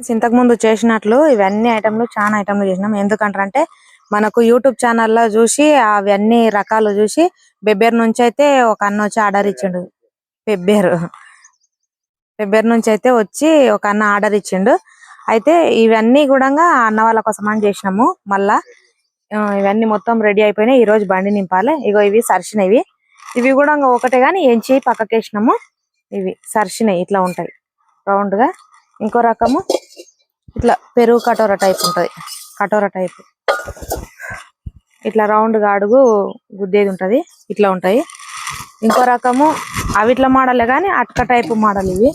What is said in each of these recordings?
ఇంతకు ముందు చేసినట్లు ఇవన్నీ ఐటమ్లు చాలా ఐటమ్లు చేసినాం. ఎందుకంటే మనకు యూట్యూబ్ ఛానల్లో చూసి అవన్నీ రకాలు చూసి బెబ్బేర్ నుంచి అయితే ఒక అన్న వచ్చి ఆర్డర్ ఇచ్చిండు. బెబ్బేరు బెబ్బేర్ నుంచి అయితే వచ్చి ఒక అన్న ఆర్డర్ ఇచ్చిండు. అయితే ఇవన్నీ కూడా అన్న వాళ్ళ కోసం అని చేసినాము. మళ్ళా ఇవన్నీ మొత్తం రెడీ అయిపోయినాయి. ఈ రోజు బండి నింపాలి. ఇగో ఇవి సరిసినవి ఇవి కూడా ఇంకా ఒకటే గాని ఎంచి పక్కకేసినాము. ఇవి సరిసినవి ఇట్లా ఉంటాయి. రౌండ్గా ఇంకో రకము ఇట్లా పెరుగు కటోరా టైప్ ఉంటది. కటోరా టైప్. ఇట్లా రౌండ్గా అడుగు గుద్దేది ఉంటది. ఇట్లా ఉంటాయి. ఇంకో రకము అవి ఇట్లా మోడలే కానీ అటక టైప్ మోడల్ ఇవి.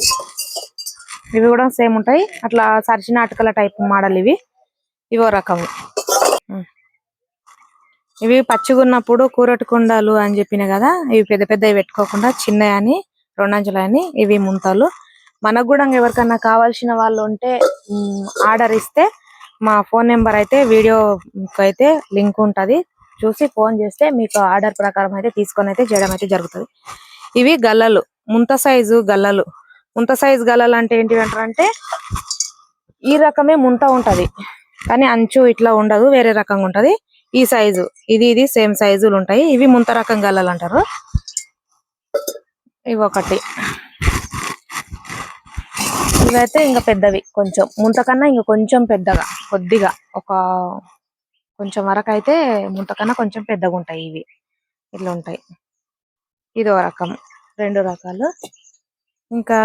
ఇవి కూడా సేమ్ ఉంటాయి. అట్లా సరిచిన అటకల టైప్ మోడల్ ఇవి. ఇవో రకము. ఇవి పచ్చిగున్నప్పుడు కూరటి అని చెప్పిన కదా ఇవి పెద్ద పెద్దవి పెట్టుకోకుండా చిన్నవి అని రెండంచులని ఇవి ముంతలు. మనకు కూడా ఎవరికన్నా కావాల్సిన వాళ్ళు ఉంటే ఆర్డర్ ఇస్తే మా ఫోన్ నెంబర్ అయితే వీడియో అయితే లింక్ ఉంటది. చూసి ఫోన్ చేస్తే మీకు ఆర్డర్ ప్రకారం అయితే తీసుకొని అయితే చేయడం అయితే జరుగుతుంది. ఇవి గల్లలు ముంత సైజు గల్లలు. ముంత సైజు గల్లలు అంటే ఏంటివి అంటే ఈ రకమే ముంత ఉంటది. కానీ అంచు ఇట్లా ఉండదు వేరే రకంగా ఉంటది. ఈ సైజు ఇది ఇది సేమ్ సైజులు ఉంటాయి. ఇవి ముంత రకం గల్లలు అంటారు. ఇవి ఒకటి. ఇవైతే ఇంకా పెద్దవి. కొంచెం ముంతకన్నా ఇంకా కొంచెం పెద్దగా కొద్దిగా. ఒక కొంచెం వరకు అయితే ముంతకన్నా కొంచెం పెద్దగా ఉంటాయి ఇవి. ఇట్లా ఉంటాయి ఇదో రకం. రెండు రకాలు. ఇంకా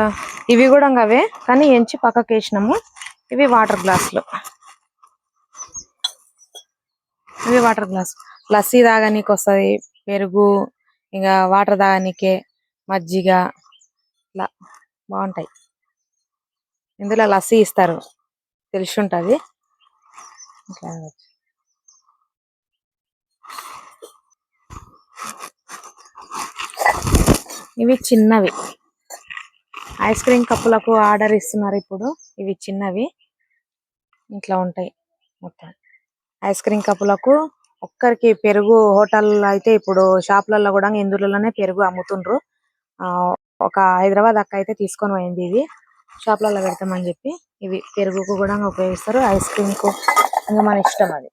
ఇవి కూడా ఇంకా అవే కానీ ఎంచి పక్కకి వేసినాము ఇవి వాటర్ గ్లాసులు. ఇవి వాటర్ గ్లాస్. లస్సీ తాగనీకి వస్తది పెరుగు ఇంకా వాటర్ తాగనీకే మజ్జిగ ఇట్లా. బాగుంటాయి. ఇందులో లస్సీ ఇస్తారు. తెలిసి ఉంటుంది ఇట్లా ఇవి చిన్నవి. ఐస్ క్రీమ్ కప్పులకు ఆర్డర్ ఇస్తున్నారు ఇప్పుడు. ఇవి చిన్నవి. ఇట్లా ఉంటాయి మొత్తం. ఐస్ క్రీమ్ కప్పులకు ఒక్కరికి పెరుగు హోటల్ అయితే ఇప్పుడు షాపులలో కూడా ఇందులోనే పెరుగు అమ్ముతుండ్రు. ఆ ఒక హైదరాబాద్ అక్క అయితే తీసుకొని పోయింది ఇవి షాపులలో పెడతామని చెప్పి ఇవి పెరుగుకు కూడా ఉపయోగిస్తారు ఐస్ క్రీమ్కు ఇంకా మన ఇష్టం అది.